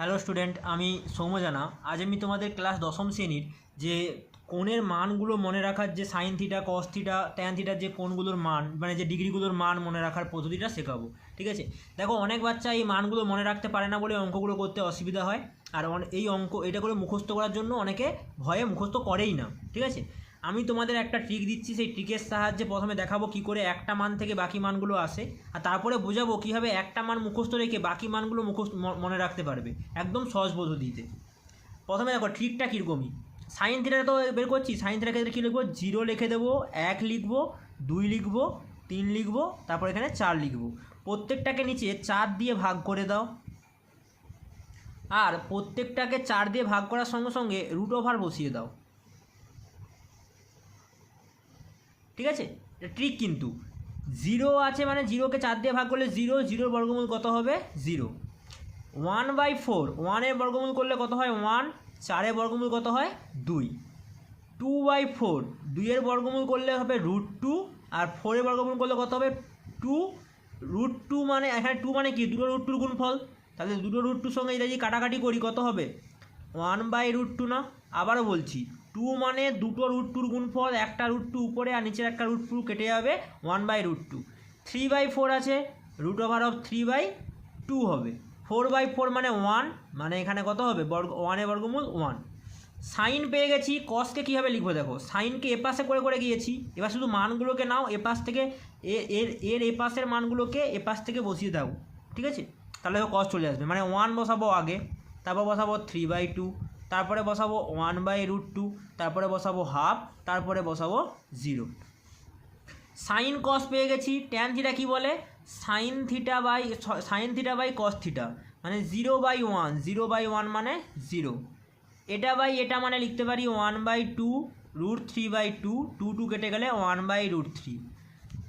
Hello student আমি সৌম্যজানা। আজ আমি তোমাদের ক্লাস দশম শ্রেণির যে কোণের মানগুলো মনে রাখার যে sine theta cos theta tan থিটার যে কোণগুলোর মান মানে যে ডিগ্রিগুলোর মান মনে রাখার পদ্ধতিটা শেখাবো, ঠিক আছে? দেখো, অনেক বাচ্চা এই মানগুলো মনে রাখতে পারে না বলে অঙ্কগুলো করতে অসুবিধা হয়, আর এই অঙ্ক এটা করে মুখস্থ করার জন্য অনেকে ভয়ে মুখস্থ করেই না, ঠিক আছে? আমি তোমাদের একটা ট্রিক দিচ্ছি, সেই ট্রিকের সাহায্যে প্রথমে দেখাবো কি করে একটা মান থেকে বাকি মানগুলো আসে, আর তারপরে বোঝাবো কীভাবে একটা মান মুখস্থ রেখে বাকি মানগুলো মুখস্থ মনে রাখতে পারবে, একদম সহজ পদ্ধতিতে। প্রথমে দেখো ট্রিকটা কীরকমই। সাইন থিটা তো বের করছি সাইন থিটার ক্ষেত্রে কী লিখব? জিরো লিখে দেবো, এক লিখব, দুই লিখব, তিন লিখব, তারপর এখানে চার লিখব। প্রত্যেকটাকে নিচে চার দিয়ে ভাগ করে দাও। আর প্রত্যেকটাকে চার দিয়ে ভাগ করার সঙ্গে সঙ্গে রুট ওভার বসিয়ে দাও। ঠিক আছে? এটা ট্রিক কিন্তু। জিরো আছে মানে জিরোকে চার দিয়ে ভাগ করলে জিরো জিরোর বর্গমূল কত হবে? জিরো ওয়ান বাই ফোর ওয়ানের বর্গমূল করলে কত হয়? ওয়ান চারের বর্গমূল কত হয়? দুই। টু বাই ফোর দুইয়ের বর্গমূল করলে হবে রুট টু আর ফোরের বর্গমূল করলে কত হবে? টু রুট টু মানে এখানে টু মানে কি? দুটো রুট টুর গুণফল। তাহলে দুটো রুট টুর সঙ্গে যদি কাটাকাটি করি, কত হবে? ওয়ান বাই রুট টু না? আবারও বলছি টু মানে দুটো রুট টুর গুণফল, একটা রুট টু উপরে আর নিচের একটা রুট টু কেটে যাবে one by root two three by four আছে root over of three by two হবে। ফোর বাই ফোর মানে ওয়ান মানে এখানে কত হবে? বর্গ ওয়ানের বর্গমূল ওয়ান সাইন পেয়ে গেছি কসকে কীভাবে লিখব দেখো? সাইনকে এপাশে করে করে গিয়েছি, এবার শুধু মানগুলোকে নাও এপাশ থেকে এর এর এপাশের মানগুলোকে এপাশ থেকে বসিয়ে দাও, ঠিক আছে? তাহলে কস চলে আসবে মানে ওয়ান বসাবো আগে, তারপর বসাবো থ্রি বাই টু তারপরে বসাবো ওয়ান বাই রুট টু তারপরে বসাবো হাফ তারপরে বসাবো জিরো সাইন কস পেয়ে গেছি ট্যান থিটা কী বলে? Sine theta by sine theta by cos theta মানে zero by one zero by one মানে জিরো এটা বাই এটা মানে লিখতে পারি one by two root three by two two two কেটে গেলে one by root three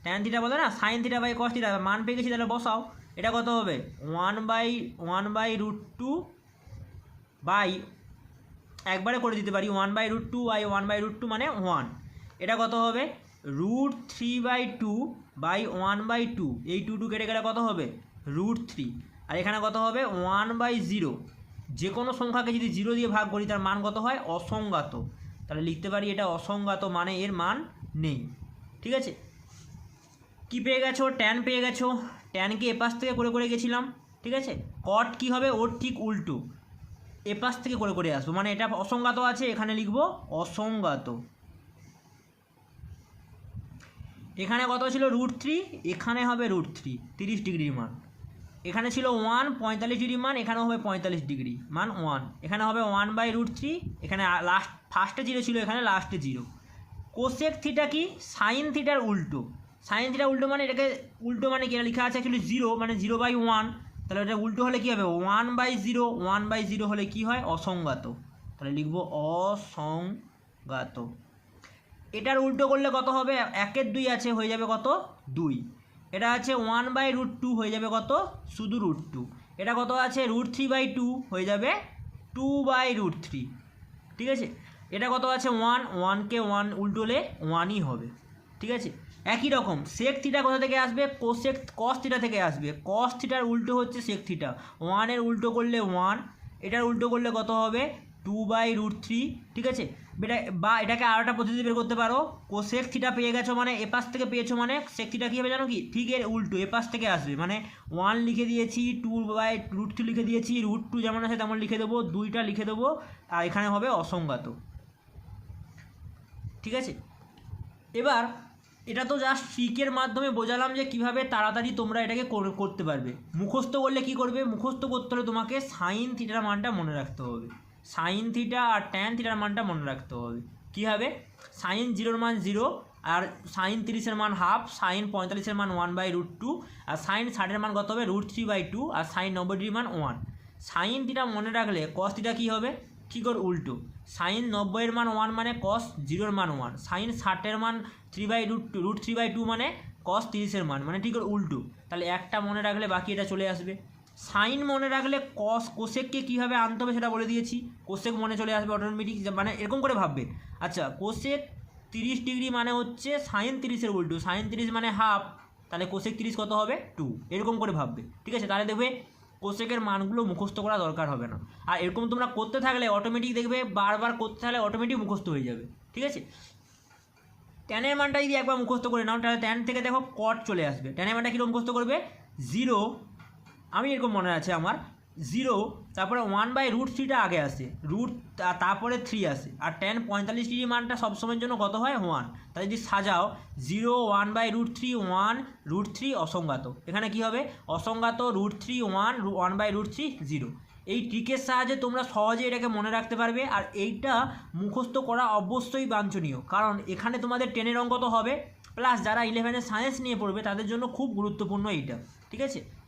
tan theta বলে না sine theta by cos theta মান পেয়ে গেছি তাহলে বসাও। এটা কত হবে? One by one by root two by একবারে করে দিতে পারি one by root two by one by root two মানে ওয়ান এটা কত হবে? Root three by two by one by two এই টু টু কেটে গেলে কত হবে? রুট থ্রি আর এখানে কত হবে? ওয়ান বাই জিরো যে কোনো সংখ্যাকে যদি জিরো দিয়ে ভাগ করি, তার মান কত হয়? অসংজ্ঞাত তাহলে লিখতে পারি এটা অসংজ্ঞাত মানে এর মান নেই। ঠিক আছে? কি পেয়ে গেছো? ট্যান পেয়ে গেছো। ট্যানকে এপাশ থেকে করে করে গেছিলাম। ঠিক আছে? কট কি হবে? ওর ঠিক উল্টো। এপাশ থেকে করে করে আসব। মানে এটা অসংজ্ঞাত আছে, এখানে লিখব অসংজ্ঞাত এখানে কত ছিল? রুট থ্রি এখানে হবে রুট থ্রি তিরিশ ডিগ্রির মান। এখানে ছিল ওয়ান পঁয়তাল্লিশ ডিগ্রি মান এখানে হবে পঁয়তাল্লিশ ডিগ্রি, মান ওয়ান এখানে হবে ওয়ান বাই রুট থ্রি এখানে লাস্ট ফার্স্টে জিরো ছিল, এখানে লাস্টে জিরো কোসেক থিটা কি? সাইন থিটার উল্টো। সাইন থিটা উল্টো মানে এটাকে, উল্টো মানে কি? লেখা আছে অ্যাকচুয়ালি জিরো মানে জিরো বাই ওয়ান তাহলে এটা উল্টো হলে কী হবে? One by zero one by zero হলে কী হয়? অসংজ্ঞাত তাহলে লিখব অসংজ্ঞাত এটার উল্টো করলে কত হবে? একের দুই আছে, হয়ে যাবে কত? দুই। এটা আছে ওয়ান বাই রুট টু হয়ে যাবে কত? শুধু রুট টু এটা কত আছে? রুট থ্রি বাই টু হয়ে যাবে টু বাই রুট থ্রি ঠিক আছে? এটা কত আছে? ওয়ান ওয়ানকে ওয়ান উল্টোলে ওয়ানই হবে। ঠিক আছে? একই রকম সেক থিটা কোথা থেকে আসবে? কোসেক কস থিটা থেকে আসবে। কস থিটার উল্টো হচ্ছে সেক থিটা ওয়ানের উল্টো করলে ওয়ান এটার উল্টো করলে কত হবে? টু বাই রুট থ্রি ঠিক আছে? এটা, বা এটাকে আর একটা পদ্ধতি বের করতে পারো। কোসেক থিটা পেয়ে গেছো মানে এপাশ থেকে পেয়েছ মানে সেক থিটা কী হবে জানো কি? ঠিক এর উল্টো এপাশ থেকে আসবে। মানে ওয়ান লিখে দিয়েছি টু বাই রুট থ্রি লিখে দিয়েছি রুট টু যেমন আছে তেমন লিখে দেবো, দুইটা লিখে দেবো, আর এখানে হবে অসংজ্ঞাত ঠিক আছে? এবার এটা তো জাস্ট ট্রিকের মাধ্যমে বোঝালাম যে কীভাবে তাড়াতাড়ি তোমরা এটাকে করতে পারবে। মুখস্থ করলে কি করবে? মুখস্থ করতে হলে তোমাকে সাইন থিটার মানটা মনে রাখতে হবে। সাইন থিটা আর ট্যান থিটার মানটা মনে রাখতে হবে। কী হবে? সাইন জিরোর মান জিরো আর সাইন তিরিশের মান হাফ সাইন পঁয়তাল্লিশের মান ওয়ান বাই রুট টু আর সাইন ষাটের মান কত হবে? রুট থ্রি বাই টু আর সাইন নব্বই ডিগ্রির মান ওয়ান সাইন থিটা মনে রাখলে কস থিটা কী হবে? ঠিক ওর উল্টো? সাইন নব্বইয়ের মান ওয়ান মানে কস জিরোর মান ওয়ান সাইন ষাটের মান three by root two root three by two মানে কস তিরিশের মান মানে ঠিক ওর উল্টো। তাহলে একটা মনে রাখলে বাকি এটা চলে আসবে। সাইন মনে রাখলে কস কোশেককে কীভাবে আনতে হবে সেটা বলে দিয়েছি। কোশেক মনে চলে আসবে অটোমেটিক মানে এরকম করে ভাববে। আচ্ছা কোশেক তিরিশ ডিগ্রি মানে হচ্ছে সাইন তিরিশের উল্টো। সাইন তিরিশ মানে হাফ তাহলে কোশেক তিরিশ কত হবে? টু এরকম করে ভাববে। ঠিক আছে, তাহলে দেখবে কোশেকের মানগুলো মুখস্থ করা দরকার হবে না। আর এরকম তোমরা করতে থাকলে অটোমেটিক দেখবে, বারবার করতে থাকলে অটোমেটিক মুখস্থ হয়ে যাবে, ঠিক আছে? ট্যানের মানটা যদি একবার মুখস্থ করে নাও, তাহলে ট্যান থেকে দেখো কট চলে আসবে। ট্যানের মানটা কীরকম মুখস্থ করবে? জিরো আমি এরকম মনে আছে আমার। জিরো তারপরে ওয়ান বাই রুট থ্রিটা আগে আসে। রুট তারপরে থ্রি আসে। আর টেন পঁয়তাল্লিশ ডিগ্রি মানটা সবসময়ের জন্য কত হয়? ওয়ান তাই যদি সাজাও zero one by root three one root three অসংজ্ঞাত এখানে কি হবে? অসংজ্ঞাত root three one one by root three zero এই ট্রিকের সাহায্যে তোমরা সহজে এটাকে মনে রাখতে পারবে। আর এইটা মুখস্থ করা অবশ্যই বাঞ্ছনীয়। কারণ এখানে তোমাদের টেনের অঙ্ক তো হবে। প্লাস যারা ইলেভেনের সায়েন্স নিয়ে পড়বে, তাদের জন্য খুব গুরুত্বপূর্ণ এইটা। ঠিক আছে?